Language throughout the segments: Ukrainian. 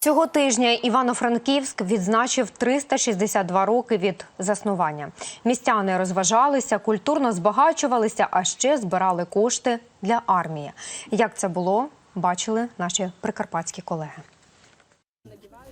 Цього тижня Івано-Франківськ відзначив 362 роки від заснування. Містяни розважалися, культурно збагачувалися, а ще збирали кошти для армії. Як це було, бачили наші прикарпатські колеги.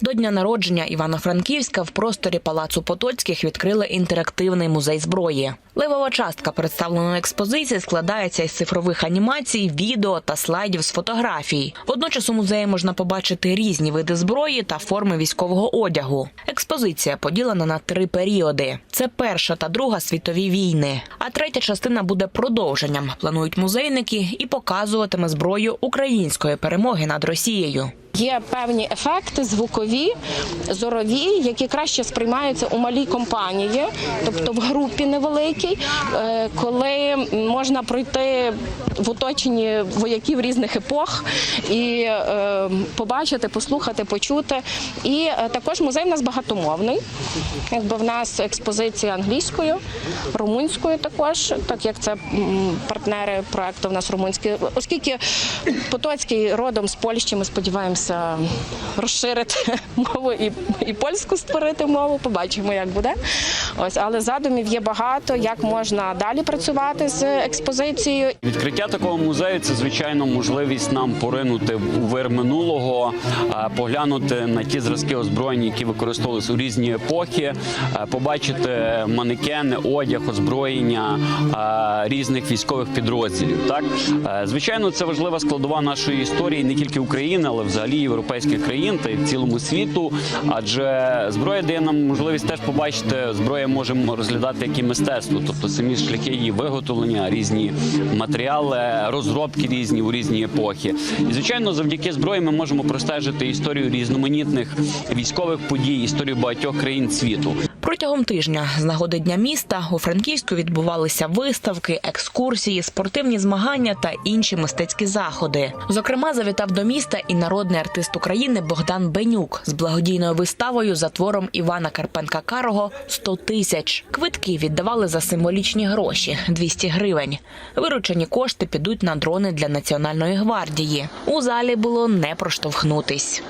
До дня народження Івано-Франківська в просторі Палацу Потоцьких відкрили інтерактивний музей зброї. Левова частка представленої експозиції складається із цифрових анімацій, відео та слайдів з фотографій. Водночас у музеї можна побачити різні види зброї та форми військового одягу. Експозиція поділена на три періоди: це перша та друга світові війни. А третя частина буде продовженням. Планують музейники і показуватиме зброю української перемоги над Росією. Є певні ефекти звукові, зорові, які краще сприймаються у малій компанії, тобто в групі невеликій, е, коли можна пройти в оточенні вояків різних епох і е, побачити, послухати, почути. І е, також музей в нас багатомовний. Якби в нас експозиція англійською, румунською також, так як це партнери проекту в нас румунські, оскільки Потоцький родом з Польщі, ми сподіваємося розширити мову і, і польську створити мову. Побачимо, як буде. Ось, але задумів є багато, як можна далі працювати з експозицією. Відкриття такого музею це звичайно можливість нам поринути у вир минулого, поглянути на ті зразки озброєння, які використовувалися у різні епохи, побачити манекени, одяг, озброєння різних військових підрозділів. Так Е, звичайно, це важлива складова нашої історії, не тільки України, але взагалі європейських країн та й в цілому світу. Адже зброя дає нам можливість теж побачити, зброя можемо розглядати як і мистецтво, тобто самі шляхи її виготовлення, різні матеріали, розробки різні у різні епохи. І звичайно, завдяки зброї ми можемо простежити історію різноманітних військових подій, історію багатьох країн світу. Протягом тижня з нагоди дня міста у Франківську відбувалися виставки, екскурсії, спортивні змагання та інші мистецькі заходи. Зокрема, завітав до міста і народний артист України Богдан Бенюк з благодійною виставою за твором Івана Карпенка Карого «100 тисяч. Квитки віддавали за символічні гроші 200 гривень. Виручені кошти підуть на дрони для національної гвардії. У залі було не проштовхнутись.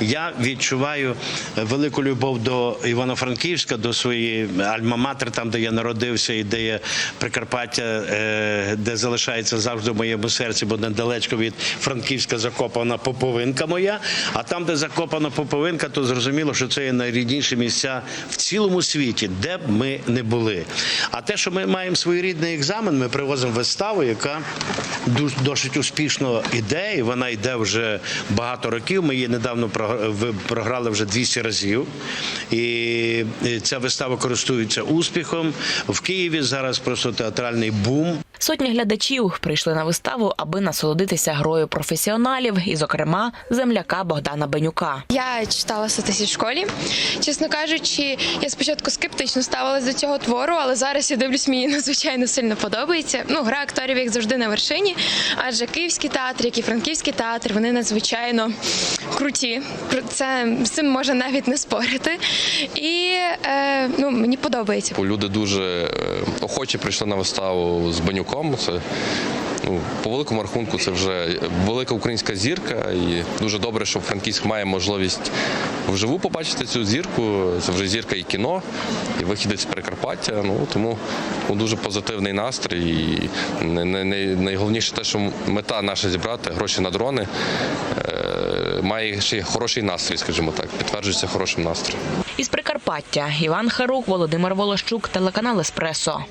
Я відчуваю велику любов до Івано-Франківська, до своєї альма-матер, там де я народився, і де є Прикарпаття, е, де залишається завжди в моєму серці, бо недалечко від Франківська закопана поповинка моя. А там, де закопана поповинка, то зрозуміло, що це є найрідніші місця в цілому світі, де б ми не були. А те, що ми маємо своєрідний екзамен, ми привозимо виставу, яка досить успішно іде, і вона йде вже багато років. Ми її недавно ви- програли вже 200 разів. І ця вистава користується успіхом. В Києві зараз просто театральний бум. Сотні глядачів прийшли на виставу, аби насолодитися грою професіоналів, і, зокрема, земляка Богдана Бенюка. Я читала «100 в школі. Чесно кажучи, я спочатку скептично ставилась до цього твору, але зараз я дивлюсь, мені надзвичайно сильно подобається. Ну, гра акторів як завжди на вершині. Адже київський театр, як і франківський театр, вони надзвичайно круті. Це з цим можна навіть не спорити. І е, ну, мені подобається. Люди дуже е, охоче прийшли на виставу з Банюком. Це ну, по великому рахунку це вже велика українська зірка, і дуже добре, що Франківськ має можливість вживу побачити цю зірку. Це вже зірка і кіно, і вихідець з Прикарпаття. Ну тому ну, дуже позитивний настрій. І най- най- най- найголовніше те, що мета наша зібрати гроші на дрони. е, Має ще хороший настрій, скажімо так, підтверджується хорошим настроєм. Із Прикарпаття Іван Харук, Володимир Волощук, телеканал Еспресо.